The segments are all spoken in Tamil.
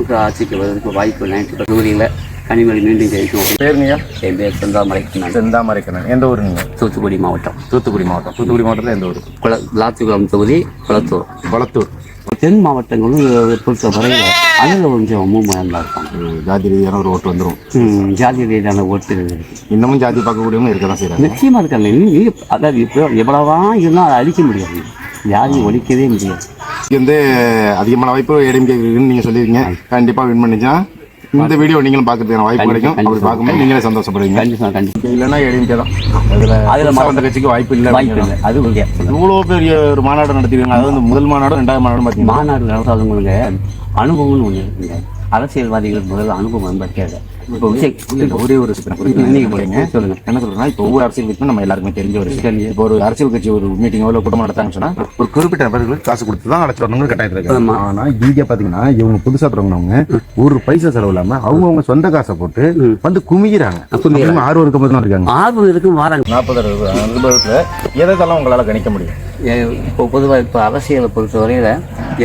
திமுக ஆட்சிக்கு வருவதற்கு வாய்ப்பு நைன்டி தொகுதியில் கனிமொழி மீண்டும் ஜெயிக்கும். பேருங்கய்யா என் பேர் செந்தாமரை நான் செந்தாமரைக்கண்ணன். எந்த ஊர் தூத்துக்குடி மாவட்டம். தூத்துக்குடி மாவட்டம். தூத்துக்குடி மாவட்டத்தில் எந்த ஊர்? குள விளாத்திக்குளம் தொகுதி குளத்தூர். கொளத்தூர். தென் மாவட்டங்களும் பொறுத்தவரையில் அதில் கொஞ்சம் மூமெண்டாக இருப்பாங்க. ஜாதி ரீதியான ஒரு ஓட்டு வந்துடும் ஜாதி ரீதியான ஓட்டு. இன்னமும் ஜாதி பார்க்கக்கூடியவங்க இருக்க தான் செய்கிறாங்க நிச்சயமாக இருக்காங்க அதாவது இப்போ எவ்வளவா இருந்தால் அதை அழிக்க முடியாது. ஜாதி ஒழிக்கவே முடியாது. வந்து அதிகமான வாய்ப்பு ஏடிஎம்கே இருக்குன்னு நீங்கள் சொல்லியிருக்கீங்க. கண்டிப்பாக வின் பண்ணிச்சா இந்த வீடியோ நீங்களும் பார்க்கறதுக்கான வாய்ப்பு கிடைக்கும். அப்படி பார்க்கும்போது நீங்களே சந்தோஷப்படுவீங்க. இல்லைன்னா ஏடிஎம்கே தான். அதில் வந்த கட்சிக்கு வாய்ப்பு இல்லை வாய்ப்பு இல்லை. அது உறுதியா இவ்வளோ பெரிய ஒரு மாநாடு நடத்திருக்காங்க. அது வந்து முதல் மாநாடும் ரெண்டாவது பார்த்தீங்கன்னா. மாநாடு நடத்தாதவங்களுக்கு அனுபவம்னு ஒன்று இருக்குங்க அரசியல்வாதிகளுக்கு முதல்ல அனுபவம் ரொம்ப தேவை இப்போ விஷயம் ஒரே ஒரு போறீங்க சொல்லுங்க. என்ன சொல்றேன்னா இப்போ ஒவ்வொரு அரசியல் கட்சியும் நம்ம எல்லாருக்குமே தெரிஞ்ச ஒரு விஷயம். இப்போ ஒரு அரசியல் கட்சி ஒரு மீட்டிங் எவ்வளோ கூட்டமாக நடத்தாங்கன்னு சொன்னா ஒரு குறிப்பிட்ட நபர்களுக்கு காசு கொடுத்து தான் அழைச்சி வரணும்னு கட்டாயத்தில் இருக்கு. ஆனா இங்க பாத்தீங்கன்னா இவங்க புதுசா தொடங்கினவங்க ஒரு பைசா செலவு இல்லாம அவங்கவுங்க சொந்த காசை போட்டு வந்து குமிக்கிறாங்க ஆர்வம் இருக்கும் போது இருக்காங்க. ஆர்வம் இருக்கும் வாராங்க. நாற்பது அனுபவத்துல எதெல்லாம் உங்களால கணிக்க முடியும்? ஏ, இப்போ பொதுவாக இப்போ அரசியலை பொறுத்தவரையில்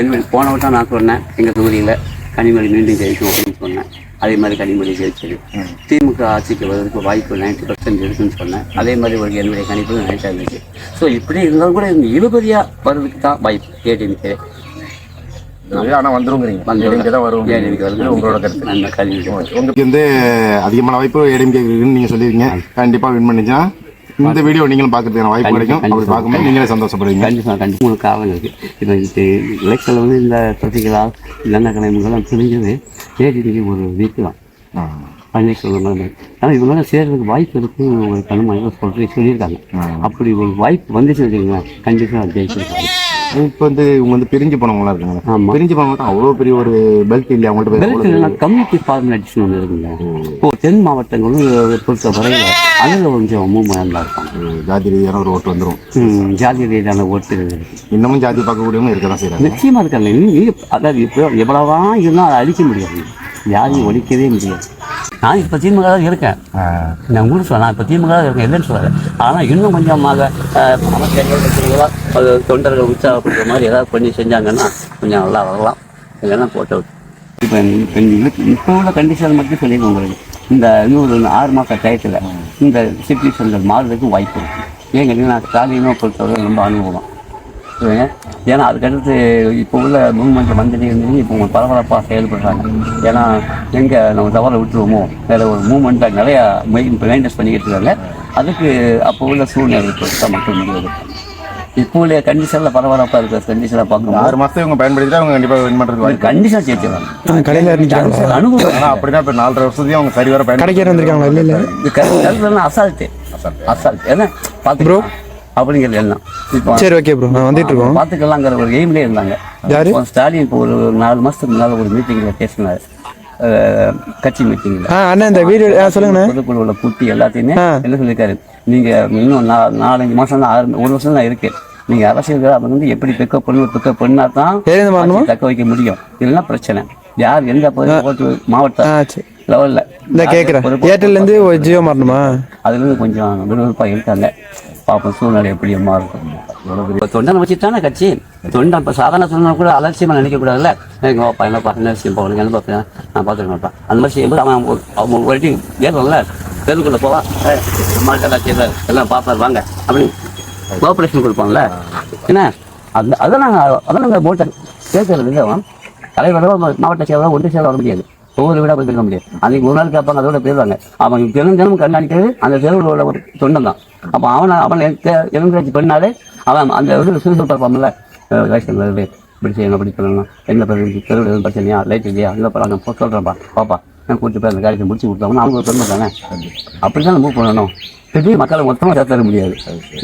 என்ன போன வட்டம் நான் சொன்னேன் எங்கள் தொகுதியில். கனிமொழி மீண்டும் ஜெயிக்கும் அப்படின்னு சொன்னேன். அதே மாதிரி கனிமொழி ஜெயிச்சது. திமுக ஆட்சிக்கு வருவதற்கு வாய்ப்பு நைன்டி பர்சன்ட் இருக்குன்னு சொன்னேன். அதே மாதிரி ஒரு என்னுடைய கணிப்பு நைட்டாக இருந்துச்சு. ஸோ இப்படி இருந்தாலும் கூட இவங்க இழுபறியாக வர்றதுக்கு தான் வாய்ப்பு ஏடிஎம்கே ஆனா வந்துருங்கிறீங்க. ஏடிஎம்கே தான் வரும் ஏடிஎம்கே வருது உங்களோட கருத்து. நல்ல கல்வி உங்களுக்கு வந்து அதிகமான வாய்ப்பு ஏடிஎம்கே இருக்குன்னு நீங்க சொல்லியிருக்கீங்க. கண்டிப்பா வின் பண்ணிச்சா இந்த வீடியோ நீங்களும் பார்க்கறதுக்கான வாய்ப்பு கிடைக்கும். அப்படி பார்க்கும்போது நீங்களே சந்தோஷப்படுவீங்க. கண்டிப்பாக கண்டிப்பாக உங்களுக்கு காரணம் இருக்குது இப்போ இது எலெக்ஷனில் வந்து இந்த சசிகலா இல்லைன்னா கிழமைகள்லாம் தெரிஞ்சது. ஏடிஎம்கே ஒரு வீக்கு தான் பன்னீர்செல்வம் மாதிரி ஆனால் இவங்க சேர்றதுக்கு வாய்ப்பு இருக்குன்னு ஒரு கண்மாய் சொல்லிட்டு சொல்லியிருக்காங்க. அப்படி ஒரு வாய்ப்பு வந்துச்சு வச்சுக்கோங்களேன் கண்டிப்பாக ஜெயிச்சிருக்காங்க. இப்போ வந்து இவங்க வந்து பிரிஞ்சு போனவங்களா இருக்காங்க. ஆமாம் பிரிஞ்சு போனவங்க அவ்வளோ பெரிய ஒரு பெல்ட் இல்லையா அவங்கள்ட்ட பெல்ட் இல்லைன்னா கம்யூனிட்டி ஃபார்மேட்டிஸ்னு ஒன்று இருக்குங்க. இப்போ தென் மாவட்டங்களும் பொறுத்த வரையில் அதில் கொஞ்சம் மூமெண்டாக இருப்பாங்க. ஜாதி ரீதியான ஒரு ஓட்டு வந்துடும் ஜாதி ரீதியான ஓட்டு இன்னமும் ஜாதி பார்க்கக்கூடியவங்க இருக்க தான் செய்கிறாங்க நிச்சயமா இருக்காங்க. அதாவது இப்போ எவ்வளவா இருந்தால் அதை அழிக்க முடியாது. யாரையும் ஒழிக்கவே முடியாது. நான் இப்போ திமுக தான் இருக்கேன் நான் உங்களுக்கு சொல்ல நான் இப்போ திமுக தான் இருக்கேன் இல்லைன்னு சொல்லலை ஆனால் இன்னும் கொஞ்சமாக அமைச்சர்கள் தொண்டர்கள் உற்சாகப்படுற மாதிரி ஏதாவது பண்ணி செஞ்சாங்கன்னா கொஞ்சம் நல்லா வரலாம். இல்லைன்னா போட்டு இப்போ இப்போ உள்ள கண்டிஷன் மட்டும் சொல்லிடுங்க உங்களுக்கு. இந்த இன்னொரு ஆறு மாத டயத்தில் இந்த சென்டர் மாறுறதுக்கு வாய்ப்பு இருக்குது ஏன் கேட்டீங்கன்னா ஸ்டாலினும் பொறுத்தவரை ரொம்ப அனுபவம்? ஏன்னா அதுக்கடுத்து இப்போ உள்ள மூவ்மெண்ட் மந்திரி வந்து இப்போ பரபரப்பாக செயல்படுறாங்க. ஏன்னா எங்கே நம்ம தவற விட்டுருவோமோ வேறு ஒரு மூவ்மெண்ட்டாக நிறையா மெயின்டைன்ஸ் பண்ணிக்கிட்டு இருக்காங்க. அதுக்கு அப்போ உள்ள சூழ்நிலை பொறுத்தா மக்கள் முடியாது. இப்போ உள்ள கண்டிஷனில் பரபரப்பாக இருக்கிற கண்டிஷனை பார்க்கும்போது ஆறு மாசத்தை இவங்க பயன்படுத்திட்டு அவங்க கண்டிப்பா வின் பண்றதுக்கு வாய்ப்பு கண்டிஷனாக சேர்த்துறாங்க கடையில் அனுபவம் அப்படின்னா இப்ப நாலரை வருஷத்தையும் அவங்க சரி வர பயன்படுத்தி கடைக்காரர் வந்திருக்காங்களா இல்லை இல்லை. அசால்ட்டு அசால்ட் ஏன்னா பார்த்து அப்படிங்கிறது எல்லாம் சரி ஓகே ப்ரோ நான் வந்துட்டு இருக்கோம். பார்த்துக்கலாங்கிற ஒரு எய்ம்லேயே இருந்தாங்க. யாரு? ஸ்டாலின் இப்போ ஒரு நாலு மாதத்துக்கு முன்னால் ஒரு மீட்டிங்கில் பேசினார். கட்சி மீட்டிங்கில் அண்ணா இந்த வீடியோ சொல்லுங்கண்ணே. பொதுக்குழுவில் கூட்டி எல்லாத்தையுமே. என்ன சொல்லியிருக்காரு? நீங்கள் இன்னும் நா நாலஞ்சு மாதம் தான் ஆறு ஒரு வருஷம் தான் இருக்கு. நீங்கள் அரசியல் அவங்க வந்து எப்படி பிக்கப் பண்ணி பிக்கப் பண்ணா தான் தக்க வைக்க முடியும். இல்லைன்னா பிரச்சனை. யார் எந்த மாவட்ட லெவலில். இந்த கேட்குறேன் ஏர்டெல்லேருந்து ஒரு ஜியோ மாறணுமா? அதுலேருந்து கொஞ்சம் விறுவிறுப்பாக இருக்காங்க. பார்ப்போம் சூழ்நிலை எப்படி மாறும் இப்போ தொண்டன் வச்சுட்டானே கட்சி. தொண்டன் இப்போ சாதாரண தொண்டன் கூட அலட்சியமாக நினைக்கக்கூடாதுல்ல எங்கள் அப்பா என்ன என்ன விஷயம்? போகணும் என்ன பார்ப்பேன் நான் பார்த்துருக்கேன்ப்பா அந்த மாதிரி செய்யும்போது அவன் அவங்க அவன் ஒரு வாட்டி ஏறல தெருக்குள்ளே போவான் அம்மாட்ட எல்லாம் செய்தார் எல்லாம் பார்ப்பார் வாங்க. அப்படின்னு கோஆப்ரேஷன் கொடுப்பாங்கல்ல என்ன? அந்த அதை நாங்கள் அதை நாங்கள் போட்டேன் கேட்கறது இல்லை அவன். தலைவரோ மாவட்ட செயலரோ ஒன்று செயலர் வர முடியாது. ஒவ்வொரு வீடாக போய் இருக்க முடியாது. அன்னைக்கு ஒரு நாள் கேட்பாங்க அதோட போயிடுவாங்க அவன் தினம் தினமும் கண்காணிக்கிறது அந்த தெருவில் உள்ள ஒரு சொந்தம் தான் அப்போ அவனை அவன் என்கரேஜ் பண்ணாலே அவன் அந்த இது சுறுசுறுப்பாக இருப்பான்ல வயசு இப்படி செய்யணும் அப்படி பண்ணணும் என்ன பிரச்சனை? தெருவில் எதுவும் பிரச்சனையா? லைட் இல்லையா? இல்லை பரவாயில்ல சொல்கிறேன்ப்பா பாப்பா நான் கூட்டிட்டு போய் அந்த காரியத்தை முடிச்சு கொடுத்தாங்கன்னா அவங்க ஒரு பெருமை தானே? அப்படி தான் மூவ் பண்ணணும். திடீர் மக்களை மொத்தமாக சேர்த்து தர முடியாது.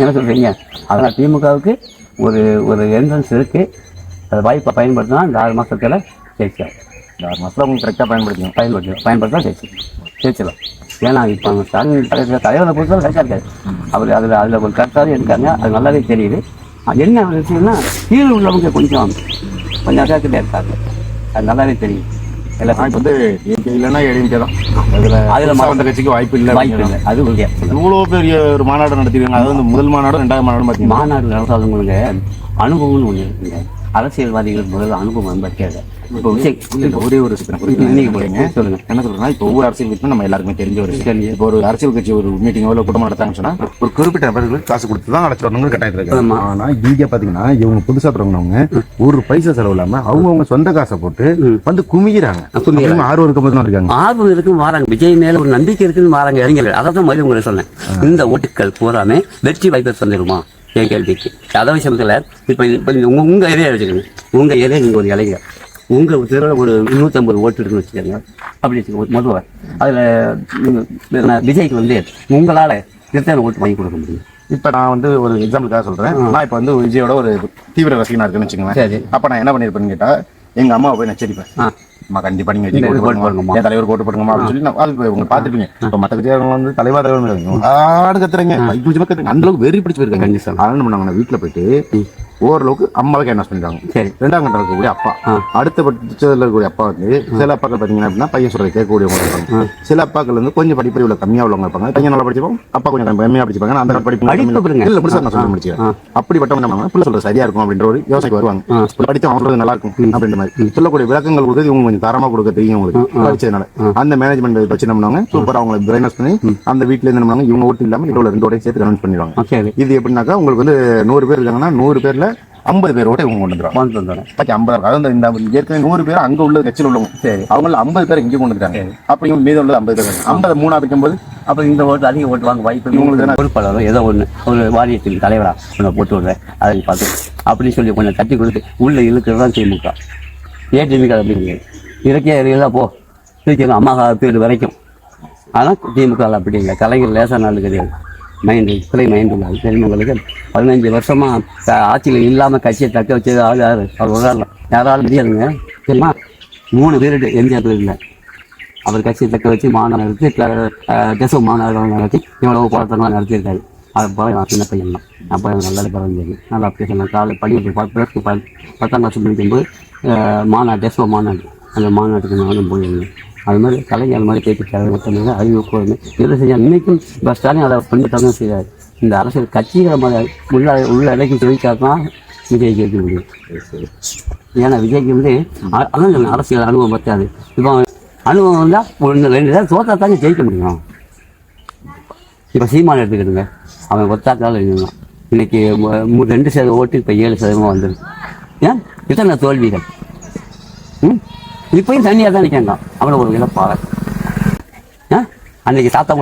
என்ன சொல்கிறீங்க அதனால் திமுகவுக்கு ஒரு ஒரு என்ட்ரன்ஸ் இருக்குது அதை வாய்ப்பை பயன்படுத்தினா இந்த ஆறு மாதத்தில் ஜெயிச்சார் ஆறு மாசத்துல அவங்க கரெக்டா பயன்படுத்திக்கணும் பயன்படுத்தி பயன்படுத்தா ஜெயிச்சு. ஜெயிச்சிடலாம். ஏன்னா இப்போ அவங்க ஸ்டாலின் தலைவர் பொறுத்தவரை கரெக்டாக இருக்காது அவர் அதில் அதில் ஒரு கரெக்டாக இருக்காங்க அது நல்லாவே தெரியுது. என்ன விஷயம்னா கீழே உள்ளவங்க கொஞ்சம் கொஞ்சம் அட்டாக்கிட்டே இருக்காங்க. அது நல்லாவே தெரியும் இப்ப வந்து இல்லைன்னா ஏடிஎம்கே தான் அதுல அதுல வந்த கட்சிக்கு வாய்ப்பு இல்லை வாய்ப்பு இல்லை. அது இவ்வளோ பெரிய ஒரு மாநாடு நடத்திருக்காங்க. அது வந்து முதல் மாநாடும் ரெண்டாவது மாநாடும் பார்த்தீங்கன்னா. மாநாடு நடத்தாதவங்களுக்கு அனுபவம்னு ஒன்று இருக்குங்க. அரசியல்வாதிகளுக்கு முதல்ல அனுபவம் தேவை இப்போ விஜய் இல்ல, ஒரே ஒரு நீங்க போறீங்க? சொல்லுங்க. என்ன சொல்றேன்னா இப்போ ஒவ்வொரு அரசியல் கட்சியும் நம்ம எல்லாருக்குமே தெரிஞ்ச ஒரு விஷயம். இப்போ ஒரு அரசியல் கட்சி ஒரு மீட்டிங்கோ இல்லை கூட்டமாக நடத்தாங்கன்னு சொன்னா ஒரு குறிப்பிட்ட நபர்களுக்கு காசு கொடுத்து தான் வரணுங்கிற கட்டாயத்தில் இருக்கு. ஆனா இங்க பாத்தீங்கன்னா இவங்க புதுசா தொடங்கினவங்க ஒரு பைசா செலவு இல்லாம அவங்கவங்க சொந்த காசை போட்டு வந்து. அவங்க ஆர்வம் இருக்க தான் இருக்காங்க. ஆர்வம் இருக்குன்னு வராங்க. விஜய் மேல ஒரு நம்பிக்கை இருக்குன்னு வராங்க. இளைஞர்கள் அதை தான் மாதிரி உங்களுக்கு சொன்னேன். இந்த ஓட்டுக்கள் பூராமே வெற்றி வாய்ப்பை தந்துருமா? என் கேள்விக்கு. அதே விஷயத்துல இப்ப இப்ப நீங்க உங்க உங்க ஏரியா வச்சுக்கோங்க உங்க ஏரியா நீங்க ஒரு இளைஞர் உங்க தெருவில் ஒரு நூற்றம்பது ஓட்டு இருக்குன்னு வச்சுக்கோங்க. அப்படி வச்சுக்கோங்க மதுவை அதுல விஜய்க்கு வந்து உங்களால எத்தனை ஓட்டு வாங்கி கொடுக்க முடியும்? இப்ப நான் வந்து ஒரு எக்ஸாம்பிளுக்காக சொல்றேன். நான் இப்ப வந்து விஜயோட ஒரு தீவிர ரசிகனா இருக்குன்னு சரி. வச்சுக்கோங்களேன் அப்ப நான் என்ன பண்ணிருப்பேன்னு கேட்டா எங்க அம்மாவை போய் நச்சரிப்பேன். அம்மா கண்டிப்பா நீங்க விஜய் ஓட்டு போடுங்கம்மா. என் தலைவர் ஓட்டு போடுங்கம்மா அப்படின்னு சொல்லி நான் அது உங்க பாத்துப்பீங்க இப்ப மத்த கட்சியாரங்க வந்து தலைவர் தலைவர் ஆடு கத்துறீங்க. அந்த அளவுக்கு வெறி பிடிச்சு போயிருக்காங்க. அதனால என்ன பண்ணாங்க வீட்டுல போயிட்டு ஓரளவுக்கு அம்மாவுக்கு என்ன பண்ணிருக்காங்க சரி. ரெண்டாம் கட்டம் இருக்கக்கூடிய அப்பா. அடுத்த பட்சத்தில் இருக்கக்கூடிய அப்பா வந்து சில அப்பாக்கள் பாத்தீங்கன்னா அப்படின்னா பையன் சொல்றது கேட்கக்கூடியவங்க இருப்பாங்க. சில அப்பாக்கள் வந்து கொஞ்சம் படிப்பறிவுல கம்மியா உள்ளவங்க இருப்பாங்க. பையன் நல்லா படிச்சிருப்போம் அப்பா கொஞ்சம் கம்மியா படிச்சிருப்பாங்க அந்த படிப்பு. இல்ல முடிச்சா நான் சொல்ல அப்படிப்பட்டவங்க என்ன பண்ணுவாங்க பிள்ளை சொல்றது சரியா இருக்கும் அப்படின்ற ஒரு யோசனைக்கு வருவாங்க. படித்து அவங்க சொல்றது நல்லா இருக்கும் அப்படின்ற மாதிரி. சொல்லக்கூடிய விளக்கங்கள் கொடுத்து இவங்க கொஞ்சம் தரமா கொடுக்க தெரியும் உங்களுக்கு படிச்சதுனால. அந்த மேனேஜ்மெண்ட் வச்சு என்ன பண்ணுவாங்க? சூப்பர் அவங்களை பிரைனஸ் பண்ணி அந்த வீட்டுல இருந்து என்ன பண்ணுவாங்க? இவங்க ஓட்டு இல்லாம இவ்வளவு ரெண்டு ஓட்டையும் சேர்த்து கன்வென்ஸ் பண்ணிடுவாங்க. இது எப்படின்னாக்கா உங்களுக்கு வந்து நூறு பேர் இருக்காங்கன்னா நூறு பேர்ல ஐம்பது பேர் ஓட்டை இவங்க கொண்டு வந்துடுவாங்க கொண்டு பாக்கி ஐம்பது. அதாவது இந்த ஏற்கனவே நூறு பேர் அங்க உள்ள கட்சியில் உள்ளவங்க. சரி. அவங்கள ஐம்பது பேர் இங்கே கொண்டு வந்துட்டாங்க அப்படி மீதம் உள்ளது ஐம்பது பேர். ஐம்பது மூணா வைக்கும்போது அப்போ இந்த ஓட்டு அதிக ஓட்டு வாங்க வாய்ப்பு என்ன? பொறுப்பாளரோ ஏதோ ஒன்று ஒரு வாரியத்தின் தலைவரா உன்னை போட்டு விடுறேன். அதை பார்த்து அப்படின்னு சொல்லி கொஞ்சம் தட்டி கொடுத்து உள்ள இழுக்கிறது தான் திமுக. ஏன் திமுக அப்படி கிடையாது இறக்கிய இறக்கியதா போ. திருச்சி அம்மா பேர் வரைக்கும். ஆனால் திமுக ல அப்படி இல்லை. கலைஞர் லேசா நாள் கிடையாது மைண்டு சிலை மைண்டு தெரியுமங்களுக்கு பதினஞ்சு வருஷமாக ஆட்சியில் இல்லாமல் கட்சியை தக்க வச்சது ஆள் யார்? அவர் ஒரு யாராலும் முடியாதுங்க. தெரியுமா? மூணு பேர் எம்ஜிஆர் இல்லை. அவர் கட்சியை தக்க வச்சு மாநாடு நடத்தி டெசோ நடத்தி இவ்வளவு போராட்டங்களாக நடத்தியிருக்காரு. அது போல நான் சின்ன பையன் தான். அப்போ எனக்கு நல்லா பிறந்தது நல்லா பேசலாம் காலை பள்ளி பத்தாம் கிளாஸ் படிக்கும்போது மாநாடு டெசோ மாநாடு. அந்த மாநாட்டுக்கு நானும் போயிருந்தேன். அது மாதிரி கலைஞர் அது மாதிரி பேசிட்டாரு மற்றவங்க அறிவு கூர்மை. இதில் செஞ்சால் இன்றைக்கும் பஸ் ஸ்டாலின் அதை பண்ணிட்டு செய்கிறார் இந்த அரசியல் கட்சிகளை மாதிரி உள்ள உள்ள இடைக்கு ஜெயிச்சா தான் விஜய் ஜெயிக்க முடியும். ஏன்னா விஜய்க்கு வந்து அதான் அரசியல் அனுபவம் பத்தாது. இப்போ அனுபவம் வந்தால் ஒன்று ரெண்டு தான் தோத்தா தாங்க ஜெயிக்க முடியும். இப்போ சீமான் எடுத்துக்கிட்டுங்க. அவன் ஒத்தாக்கால இருந்தான் இன்னைக்கு ரெண்டு சதவீதம் ஓட்டு இப்போ ஏழு சதவீதமாக வந்துடும் ஏன்? இத்தனை தோல்விகள். ம்? இப்பயும் தண்ணியாக தான் நிற்காங்க அவ்வளோ ஒரு இழப்பாக அன்னைக்கு சாத்தா